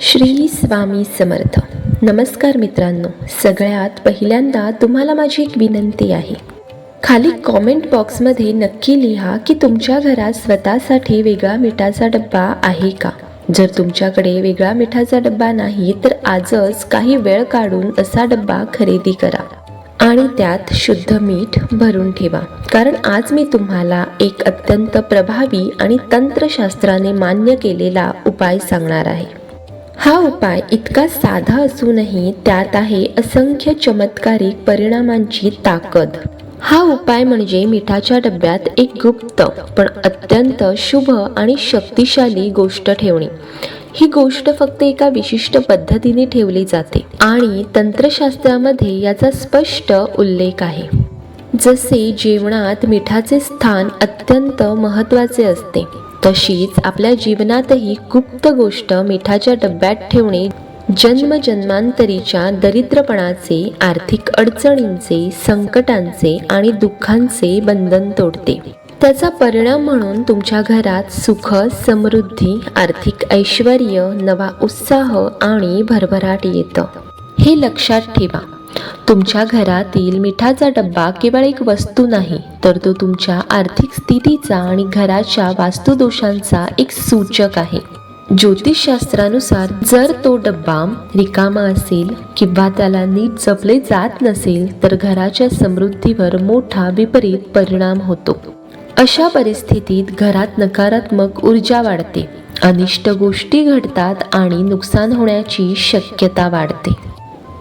श्री स्वामी समर्थ. नमस्कार मित्रांनो सगळ्यात पहिल्यांदा तुम्हाला माझी एक विनंती आहे. खाली कॉमेंट बॉक्समध्ये नक्की लिहा की तुमच्या घरात स्वतःसाठी वेगळा मिठाचा डब्बा आहे का? जर तुमच्याकडे वेगळा मिठाचा डब्बा नाही तर आजच काही वेळ काढून असा डब्बा खरेदी करा. आणि त्यात शुद्ध मीठ भरून ठेवा. कारण आज मी तुम्हाला एक अत्यंत प्रभावी आणि तंत्रशास्त्राने मान्य केलेला उपाय सांगणार आहे. हा उपाय इतका साधा असूनही त्यात आहे असंख्य चमत्कारिक परिणामांची ताकद. हा उपाय म्हणजे मिठाच्या डब्यात एक गुप्त पण अत्यंत शुभ आणि शक्तिशाली गोष्ट ठेवणे. ही गोष्ट फक्त एका विशिष्ट पद्धतीने ठेवली जाते आणि तंत्रशास्त्रामध्ये याचा स्पष्ट उल्लेख आहे. जसे जेवणात मिठाचे स्थान अत्यंत महत्त्वाचे असते तशीच आपल्या जीवनातही गुप्त गोष्ट मिठाच्या डब्यात ठेवणे जन्मजन्मांतरीच्या दरिद्रपणाचे आर्थिक अडचणींचे संकटांचे आणि दुःखांचे बंधन तोडते. त्याचा परिणाम म्हणून तुमच्या घरात सुख समृद्धी आर्थिक ऐश्वर नवा उत्साह आणि भरभराट येतं. हे लक्षात ठेवा. तुमच्या घरातील मिठाचा डब्बा केवळ एक वस्तू नाही तर तो तुमच्या आर्थिक स्थितीचा आणि घराच्या वास्तुदोषांचा एक सूचक आहे. ज्योतिषशास्त्रानुसार जर तो डब्बा रिकामा असेल किंवा त्याला नीट जपले जात नसेल तर घराच्या समृद्धीवर मोठा विपरीत परिणाम होतो. अशा परिस्थितीत घरात नकारात्मक ऊर्जा वाढते अनिष्ट गोष्टी घडतात आणि नुकसान होण्याची शक्यता वाढते.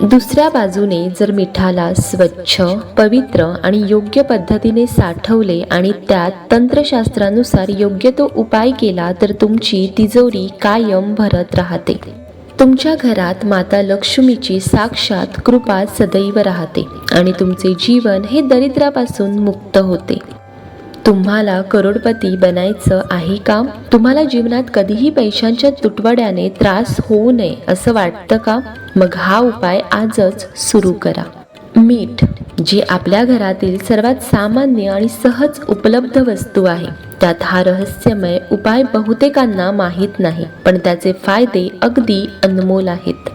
दुसऱ्या बाजूने जर मिठाला स्वच्छ पवित्र आणि योग्य पद्धतीने साठवले आणि त्यात तंत्रशास्त्रानुसार योग्य तो उपाय केला तर तुमची तिजोरी कायम भरत राहते. तुमच्या घरात माता लक्ष्मीची साक्षात कृपा सदैव राहते आणि तुमचे जीवन हे दरिद्रापासून मुक्त होते. तुम्हाला करोडपती बनायचं आहे का? तुम्हाला जीवनात कधीही पैशांच्या तुटवड्याने त्रास होऊ नये असं वाटतं का? मग हा उपाय आजच सुरू करा. मीठ जी आपल्या घरातील सर्वात सामान्य आणि सहज उपलब्ध वस्तू आहे त्यात हा रहस्यमय उपाय बहुतेकांना माहीत नाही पण त्याचे फायदे अगदी अनमोल आहेत.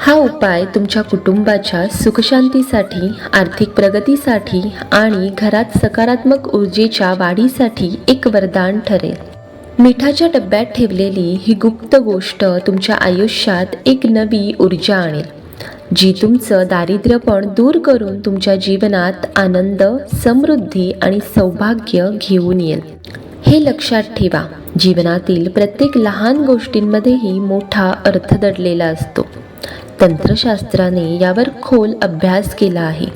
हा उपाय तुमच्या कुटुंबाच्या सुखशांतीसाठी आर्थिक प्रगतीसाठी आणि घरात सकारात्मक ऊर्जेच्या वाढीसाठी एक वरदान ठरेल. मिठाच्या डब्यात ठेवलेली ही गुप्त गोष्ट तुमच्या आयुष्यात एक नवी ऊर्जा आणेल जी तुमचं दारिद्र्यपण दूर करून तुमच्या जीवनात आनंद समृद्धी आणि सौभाग्य घेऊन येईल. हे लक्षात ठेवा जीवनातील प्रत्येक लहान गोष्टींमध्येही मोठा अर्थ दडलेला असतो. तंत्रशास्त्राने यावर खोल अभ्यास केला आहे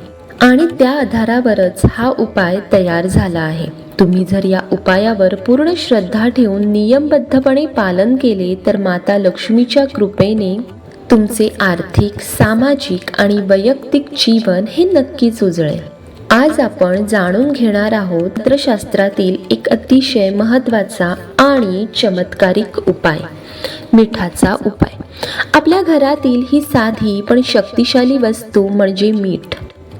आणि त्या आधारावरच हा उपाय तयार झाला आहे. तुम्ही जर या उपायावर पूर्ण श्रद्धा ठेवून नियमबद्धपणे पालन केले तर माता लक्ष्मीच्या कृपेने तुमचे आर्थिक सामाजिक आणि वैयक्तिक जीवन हे नक्कीच उजळेल. आज आपण जाणून घेणार आहोत तंत्रशास्त्रातील एक अतिशय महत्त्वाचा आणि चमत्कारिक उपाय. मिठाचा उपाय. आपल्या घरातील ही साधी पण शक्तिशाली वस्तू म्हणजे मीठ.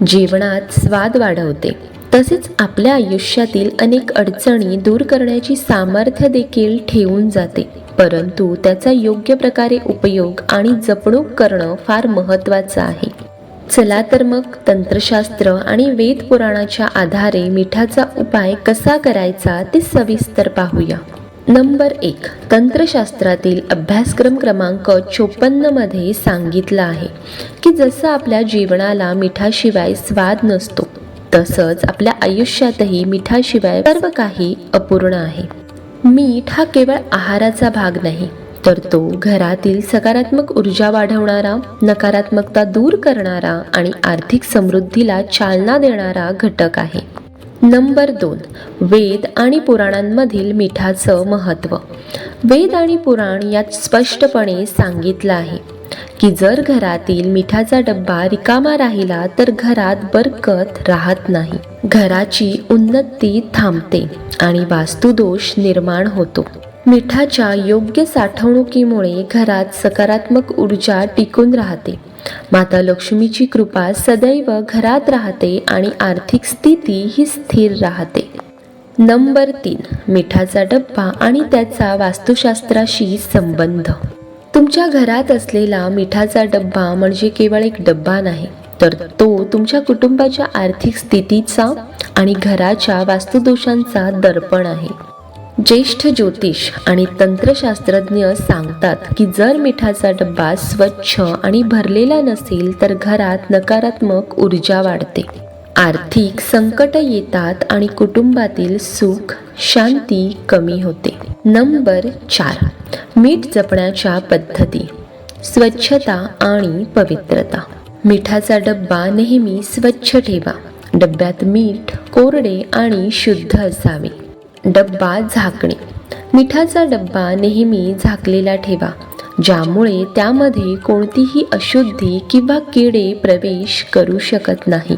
जेवणात स्वाद वाढवते. तसेच आपल्या आयुष्यातील अनेक अडचणी दूर करण्याची सामर्थ्य देखील ठेवून जाते. परंतु त्याचा योग्य प्रकारे उपयोग आणि जपणूक करणं फार महत्त्वाचं आहे. चला तर मग तंत्रशास्त्र आणि वेद पुराणाच्या आधारे मिठाचा उपाय कसा करायचा ते सविस्तर पाहूया. नंबर एक तंत्रशास्त्रातील अभ्यासक्रम क्रमांक चोपन्नमध्ये सांगितलं आहे की जसं आपल्या जीवनाला मिठाशिवाय स्वाद नसतो तसंच आपल्या आयुष्यातही मिठाशिवाय सर्व काही अपूर्ण आहे. मीठ हा केवळ आहाराचा भाग नाही तर तो घरातील सकारात्मक ऊर्जा वाढवणारा नकारात्मकता दूर करणारा आणि आर्थिक समृद्धीला चालना देणारा घटक आहे. नंबर दोन वेद आणि पुराणांमधील मिठाचं महत्त्व. वेद आणि पुराण यात स्पष्टपणे सांगितलं आहे की जर घरातील मिठाचा डब्बा रिकामा राहिला तर घरात बरकत राहत नाही. घराची उन्नती थांबते आणि वास्तुदोष निर्माण होतो. मिठाच्या योग्य साठवणुकीमुळे घरात सकारात्मक ऊर्जा टिकून राहते. माता लक्ष्मीची कृपा सदैव घरात राहते आणि आर्थिक स्थिती ही स्थिर राहते. नंबर तीन मिठाचा डब्बा आणि त्याचा वास्तुशास्त्राशी संबंध. तुमच्या घरात असलेला मिठाचा डब्बा म्हणजे केवळ एक डब्बा नाही तर तो तुमच्या कुटुंबाच्या आर्थिक स्थितीचा आणि घराच्या वास्तुदोषांचा दर्पण आहे. ज्येष्ठ ज्योतिष आणि तंत्रशास्त्रज्ञ सांगतात की जर मिठाचा डब्बा स्वच्छ आणि भरलेला नसेल तर घरात नकारात्मक ऊर्जा वाढते. आर्थिक संकट येतात आणि कुटुंबातील सुख शांती कमी होते. नंबर चार मीठ जपण्याच्या पद्धती. स्वच्छता आणि पवित्रता. मिठाचा डब्बा नेहमी स्वच्छ ठेवा. डब्यात मीठ कोरडे आणि शुद्ध असावे. डब्बा झाकणे. मिठाचा डब्बा नेहमी झाकलेला ठेवा ज्यामुळे त्यामध्ये कोणतीही अशुद्धी किंवा किडे प्रवेश करू शकत नाही.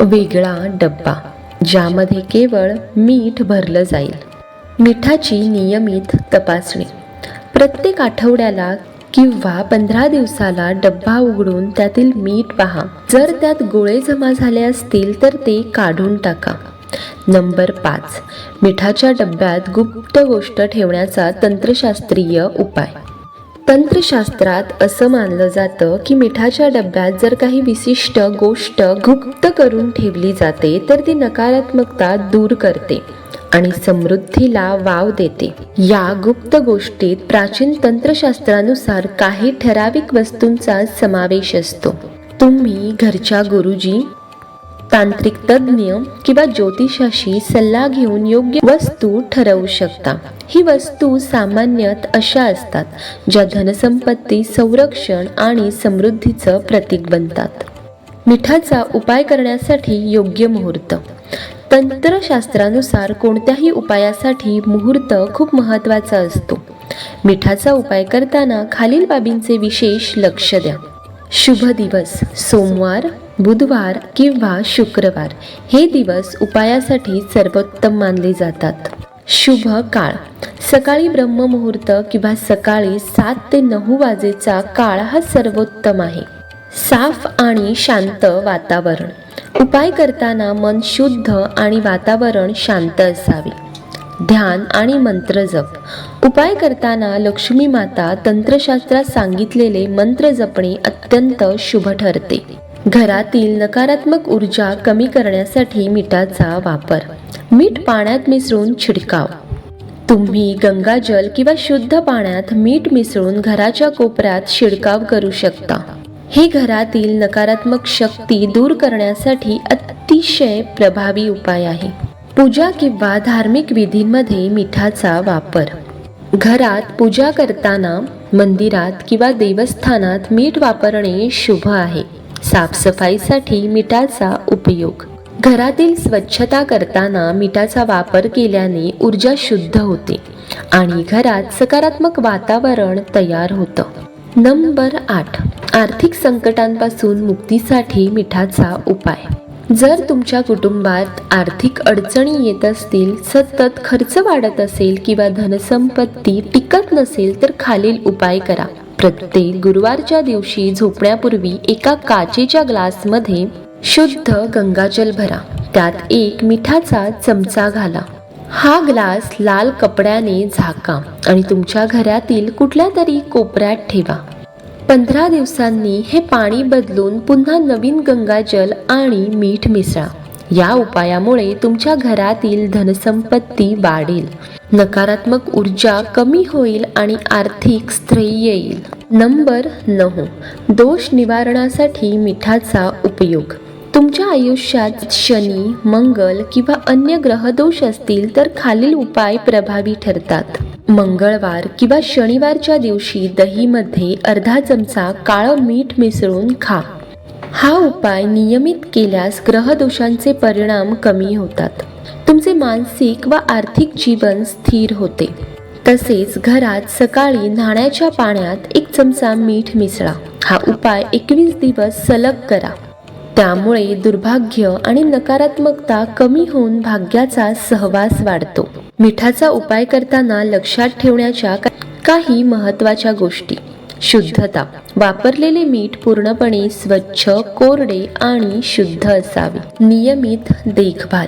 वेगळा डब्बा ज्यामध्ये केवळ मीठ भरलं जाईल. मिठाची नियमित तपासणी. प्रत्येक आठवड्याला किंवा पंधरा दिवसाला डब्बा उघडून त्यातील मीठ पहा. जर त्यात गोळे जमा झाले असतील तर ते काढून टाका. नंबर पाच. मिठाच्या डब्यात गुप्त गोष्ट ठेवण्याचा तंत्रशास्त्रीय उपाय. तंत्रशास्त्रात असं मानलं जातं की मिठाच्या डब्यात जर काही विशिष्ट गोष्ट गुप्त करून ठेवली जाते तर ती नकारात्मकता दूर करते आणि समृद्धीला वाव देते. या गुप्त गोष्टीत प्राचीन तंत्रशास्त्रानुसार काही ठराविक वस्तूंचा समावेश असतो. तुम्ही घरच्या गुरुजी तांत्रिक तज्ज्ञ किंवा ज्योतिषाशी सल्ला घेऊन योग्य वस्तू ठरवू शकता. ही वस्तू सामान्यतः अशा असतात ज्या धनसंपत्ती संरक्षण आणि समृद्धीचं प्रतीक बनतात. मिठाचा उपाय करण्यासाठी योग्य मुहूर्त. तंत्रशास्त्रानुसार कोणत्याही उपायासाठी मुहूर्त खूप महत्त्वाचा असतो. मिठाचा उपाय करताना खालील बाबींचे विशेष लक्ष द्या. शुभ दिवस. सोमवार बुधवार किंवा शुक्रवार हे दिवस उपायासाठी सर्वोत्तम मानले जातात. शुभ काळ. सकाळी ब्रह्ममुहूर्त किंवा सकाळी सात ते नऊ वाजेचा काळ हा सर्वोत्तम आहे. साफ आणि शांत वातावरण. उपाय करताना मन शुद्ध आणि वातावरण शांत असावे. ध्यान आणि मंत्र जप. उपाय करताना लक्ष्मी माता तंत्रशास्त्रात सांगितलेले मंत्र जपणे अत्यंत शुभ ठरते. घरातील नकारात्मक ऊर्जा कमी करण्यासाठी मिठाचा वापर. मीठ पाण्यात मिसळून छिडकाव. तुम्ही गंगाजल किंवा शुद्ध पाण्यात मीठ मिसळून घराच्या कोपऱ्यात शिडकाव करू शकता. हे घरातील नकारात्मक शक्ती दूर करण्यासाठी अतिशय प्रभावी उपाय आहे. पूजा किंवा धार्मिक विधींमध्ये मिठाचा वापर. घरात पूजा करताना मंदिरात किंवा देवस्थानात मीठ वापरणे शुभ आहे. साफसफाईसाठी मिठाचा उपयोग. घरातील स्वच्छता करताना मिठाचा वापर केल्याने ऊर्जा शुद्ध होते आणि घरात सकारात्मक वातावरण तयार होतं. नंबर आठ. आर्थिक संकटांपासून मुक्तीसाठी मिठाचा उपाय. जर तुमच्या कुटुंबात आर्थिक अडचणी येत असतील सतत खर्च वाढत असेल किंवा धनसंपत्ती टिकत नसेल तर खालील उपाय करा. प्रत्येक गुरुवारच्या दिवशी झोपण्यापूर्वी एका काचेच्या ग्लासमध्ये शुद्ध गंगाजल भरा. त्यात एक मिठाचा चमचा घाला. हा ग्लास लाल कपड्याने झाका आणि तुमच्या घरातील कुठल्या तरी कोपऱ्यात ठेवा. पंधरा दिवसांनी हे पाणी बदलून पुन्हा नवीन गंगाजल आणि मीठ मिसळा. या उपायामुळे तुमच्या घरातील धनसंपत्ती वाढेल. नकारात्मक ऊर्जा कमी होईल आणि आर्थिक स्थैर्य येईल. नंबर नऊ. दोष निवारणासाठी मिठाचा उपयोग. तुमच्या आयुष्यात शनी मंगल किंवा अन्य ग्रहदोष असतील तर खालील उपाय प्रभावी ठरतात. मंगळवार किंवा शनिवारच्या दिवशी दहीमध्ये अर्धा चमचा काळं मीठ मिसळून खा. हा उपाय नियमित केल्यास ग्रहदोषांचे परिणाम कमी होतात. तुमचे मानसिक व आर्थिक जीवन स्थिर होते. तसेच घरात सकाळी न्हाण्याच्या पाण्यात एक चमचा मीठ मिसळा. हा उपाय एकवीस दिवस सलग करा. त्यामुळे दुर्भाग्य आणि नकारात्मकता कमी होऊन भाग्याचा सहवास वाढतो. मिठाचा उपाय करताना लक्षात ठेवण्याच्या काही महत्त्वाच्या गोष्टी. शुद्धता. वापरलेले मीठ पूर्णपणे स्वच्छ कोरडे आणि शुद्ध असावे. नियमित देखभाल.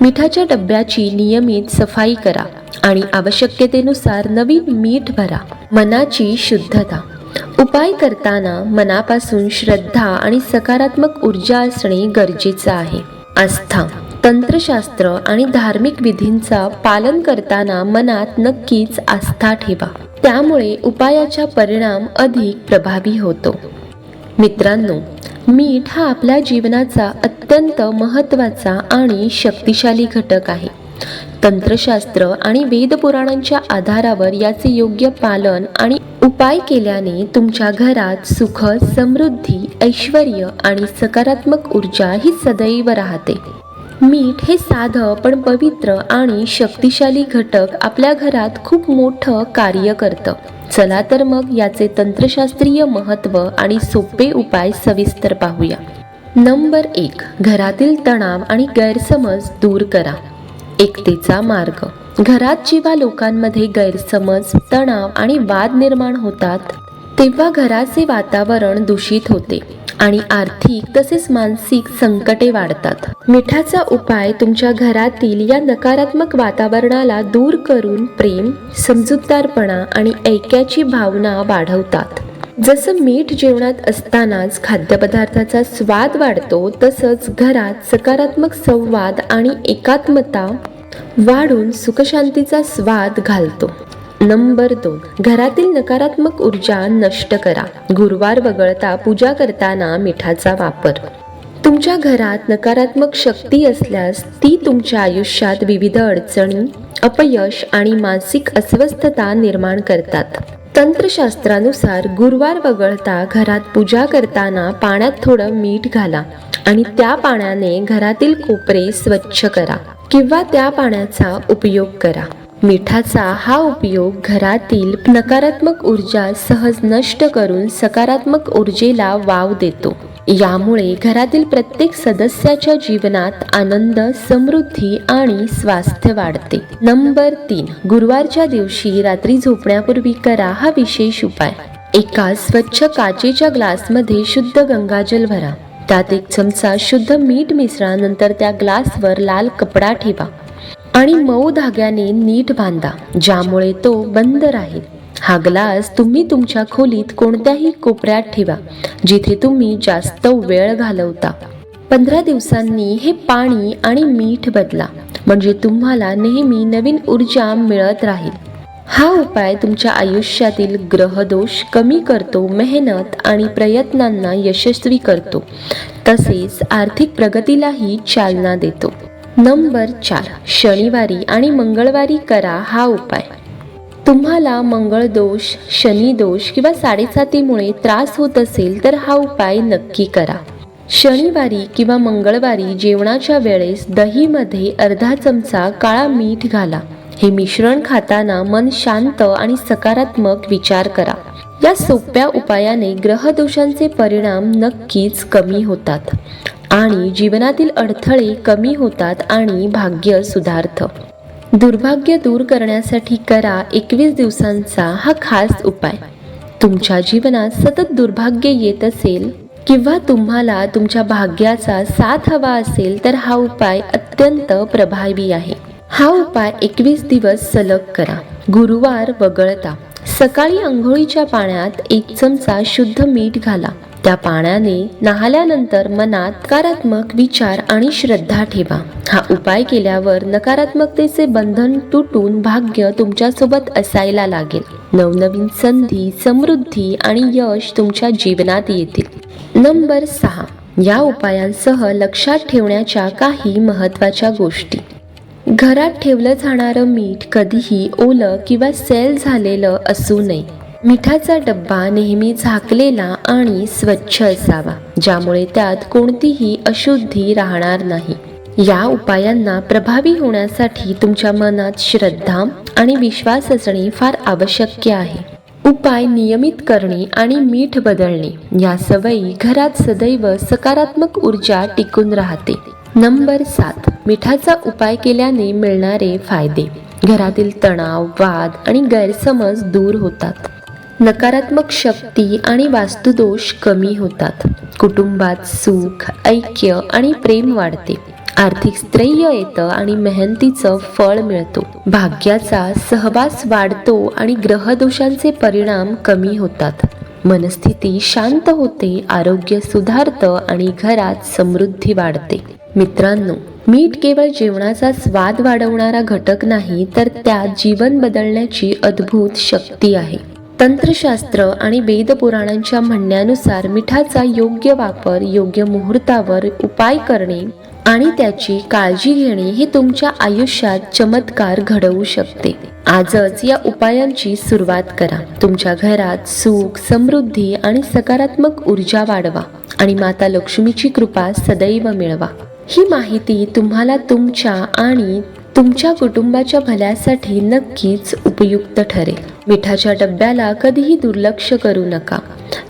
मिठाच्या डब्याची नियमित सफाई करा आणि आवश्यकतेनुसार नवीन मीठ भरा. मनाची शुद्धता. उपाय करताना मनापासून श्रद्धा आणि सकारात्मक ऊर्जा असणे गरजेचं आहे. आस्था तंत्रशास्त्र आणि धार्मिक विधींचा पालन करताना मनात नक्कीच आस्था ठेवा. त्यामुळे उपायाचा परिणाम अधिक प्रभावी होतो. मित्रांनो मीठ हा आपल्या जीवनाचा अत्यंत महत्त्वाचा आणि शक्तिशाली घटक आहे. तंत्रशास्त्र आणि वेदपुराणांच्या आधारावर याचे योग्य पालन आणि उपाय केल्याने तुमच्या घरात सुख समृद्धी ऐश्वर आणि सकारात्मक ऊर्जा ही सदैव राहते. मीठ हे साधं पण पवित्र आणि शक्तिशाली घटक आपल्या घरात खूप मोठं कार्य करतं. चला तर मग याचे तंत्रशास्त्रीय महत्त्व आणि सोपे उपाय सविस्तर पाहूया. नंबर एक घरातील तणाव आणि गैरसमज दूर करा. एकतेचा मार्ग. घरात जेव्हा लोकांमध्ये गैरसमज तणाव आणि वाद निर्माण होतात तेव्हा घराचे वातावरण दूषित होते आणि आर्थिक तसेच मानसिक संकटे वाढतात. मिठाचा उपाय तुमच्या घरातील या नकारात्मक वातावरणाला दूर करून प्रेम समजूतदारपणा आणि ऐक्याची भावना वाढवतात. जसं मीठ जेवणात असतानाच खाद्यपदार्थाचा स्वाद वाढतो तसंच घरात सकारात्मक संवाद आणि एकात्मता वाढून सुखशांतीचा स्वाद घालतो. नंबर दोन घरातील नकारात्मक ऊर्जा नष्ट करा. गुरुवार वगळता पूजा करताना मिठाचा वापर. तुमच्या घरात नकारात्मक शक्ती असल्यास ती तुमच्या आयुष्यात विविध अडचणी अपयश आणि मानसिक अस्वस्थता निर्माण करतात. तंत्रशास्त्रानुसार गुरुवार वगळता घरात पूजा करताना पाण्यात थोडं मीठ घाला आणि त्या पाण्याने घरातील कोपरे स्वच्छ करा किंवा त्या पाण्याचा उपयोग करा. मिठाचा हा उपयोग घरातील नकारात्मक ऊर्जा सहज नष्ट करून सकारात्मक ऊर्जेला वाव देतो. यामुळे घरातील प्रत्येक सदस्याच्या जीवनात आनंद समृद्धी आणि स्वास्थ्य वाढते. नंबर तीन गुरुवारच्या दिवशी रात्री झोपण्यापूर्वी करा हा विशेष उपाय. एका स्वच्छ काचेच्या ग्लासमध्ये शुद्ध गंगाजल भरा. त्यात एक चमचा शुद्ध मीठ मिसळा नंतर त्या ग्लासवर लाल कपडा ठेवा. आणि मऊ धाग्याने नीट बांधा ज्यामुळे तो बंद राहील. हा ग्लास तुम्ही तुमच्या खोलीत कोणत्याही कोपऱ्यात ठेवा जिथे तुम्ही जास्त वेळ घालवता. पंधरा दिवसांनी हे पाणी आणि मीठ बदला म्हणजे तुम्हाला नेहमी नवीन ऊर्जा मिळत राहील. हा उपाय तुमच्या आयुष्यातील ग्रहदोष कमी करतो मेहनत आणि प्रयत्नांना यशस्वी करतो. तसेच आर्थिक प्रगतीलाही चालना देतो. नंबर चार शनिवारी आणि मंगळवारी करा हा उपाय. तुम्हाला मंगळदोष शनिदोष किंवा साडेसातीमुळे त्रास होत असेल तर हा उपाय नक्की करा. शनिवारी किंवा मंगळवारी जेवणाच्या वेळेस दहीमध्ये अर्धा चमचा काळा मीठ घाला. हे मिश्रण खाताना मन शांत आणि सकारात्मक विचार करा. या सोप्या उपायाने ग्रहदोषांचे परिणाम नक्कीच कमी होतात आणि जीवनातील अडथळे कमी होतात आणि भाग्य सुधारतं. दुर्भाग्य दूर करण्यासाठी करा एकवीस दिवसांचा हा खास उपाय. तुमच्या जीवनात सतत दुर्भाग्य येत असेल किंवा तुम्हाला तुमच्या भाग्याचा साथ हवा असेल तर हा उपाय अत्यंत प्रभावी आहे. हा उपाय एकवीस दिवस सलग करा. गुरुवार वगळता. सकाळी आंघोळीच्या पाण्यात एक चमचा शुद्ध मीठ घाला. त्या पाण्याने नहाल्यानंतर मनात नकारात्मक विचार आणि श्रद्धा ठेवा. हा उपाय केल्यावर नकारात्मकतेचे बंधन तुटून भाग्य तुमच्यासोबत असायला लागेल. नवनवीन संधी समृद्धी आणि यश तुमच्या जीवनात येतील. नंबर सहा. या उपायांसह लक्षात ठेवण्याच्या काही महत्त्वाच्या गोष्टी. घरात ठेवलं जाणारं मीठ कधीही ओलं किंवा सेल झालेलं असू नये. मिठाचा डब्बा नेहमी झाकलेला आणि स्वच्छ असावा ज्यामुळे त्यात कोणतीही अशुद्धी राहणार नाही. या उपायांना प्रभावी होण्यासाठी तुमच्या मनात श्रद्धा आणि विश्वास असणे फार आवश्यक आहे. उपाय नियमित करणे आणि मीठ बदलणे या सवयी घरात सदैव सकारात्मक ऊर्जा टिकून राहते. नंबर सात मिठाचा उपाय केल्याने मिळणारे फायदे. घरातील तणाव वाद आणि गैरसमज दूर होतात. नकारात्मक शक्ती आणि वास्तुदोष कमी होतात. कुटुंबात सुख ऐक्य आणि प्रेम वाढते. आर्थिक स्थैर्य येतं आणि मेहनतीचं फळ मिळतो. भाग्याचा सहवास वाढतो आणि ग्रहदोषांचे परिणाम कमी होतात. मनस्थिती शांत होते आरोग्य सुधारतं आणि घरात समृद्धी वाढते. मित्रांनो मीठ केवळ जेवणाचा स्वाद वाढवणारा घटक नाही तर त्यात जीवन बदलण्याची अद्भुत शक्ती आहे. तंत्रशास्त्र आणि वेदपुराणांच्या म्हणण्यानुसार मिठाचा योग्य वापर योग्य मुहूर्तावर उपाय करणे आणि त्याची काळजी घेणे हे तुमच्या आयुष्यात चमत्कार घडवू शकते. आजच या उपायांची सुरुवात करा. तुमच्या घरात सुख समृद्धी आणि सकारात्मक ऊर्जा वाढवा आणि माता लक्ष्मीची कृपा सदैव मिळवा. ही माहिती तुम्हाला तुमच्या आणि तुमच्या कुटुंबाच्या भल्यासाठी नक्कीच उपयुक्त ठरेल. मिठाच्या डब्याला कधीही दुर्लक्ष करू नका.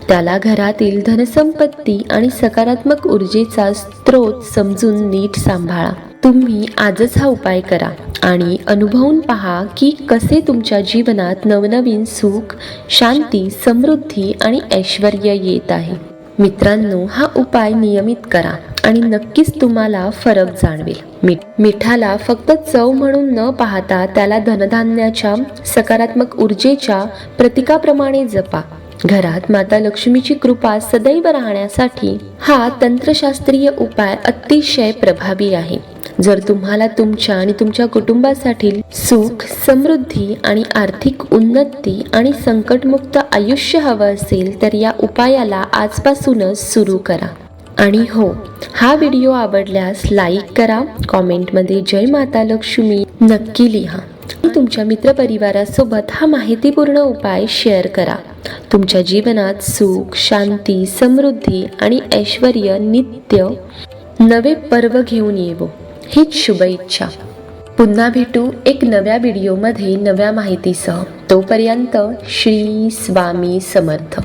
त्याला घरातील धनसंपत्ती आणि सकारात्मक ऊर्जेचा स्रोत समजून नीट सांभाळा. तुम्ही आजच हा उपाय करा आणि अनुभवून पहा की कसे तुमच्या जीवनात नवनवीन सुख शांती समृद्धी आणि ऐश्वर येत आहे. मित्रांनो हा उपाय नियमित करा आणि नक्कीच तुम्हाला फरक जाणवेल. मीठ मिठाला फक्त चव म्हणून न पाहता त्याला धनधान्याच्या सकारात्मक ऊर्जेच्या प्रतीकाप्रमाणे जपा. घरात माता लक्ष्मीची कृपा सदैव राहण्यासाठी हा तंत्रशास्त्रीय उपाय अतिशय प्रभावी आहे. जर तुम्हाला तुमच्या आणि तुमच्या कुटुंबासाठी सुख समृद्धी आणि आर्थिक उन्नती आणि संकटमुक्त आयुष्य हवं असेल तर या उपायाला आजपासूनच सुरू करा. आणि हो हा व्हिडिओ आवडल्यास लाईक करा कॉमेंटमध्ये जय माता लक्ष्मी नक्की लिहा. तुमच्या मित्रपरिवारासोबत हा माहितीपूर्ण उपाय शेअर करा. तुमच्या जीवनात सुख शांती समृद्धी आणि ऐश्वर नित्य नवे पर्व घेऊन येवो. हीच शुभ इच्छा पुन्हा भेटू एक नव्या व्हिडिओमध्ये नव्या माहितीसह. तोपर्यंत श्री स्वामी समर्थ.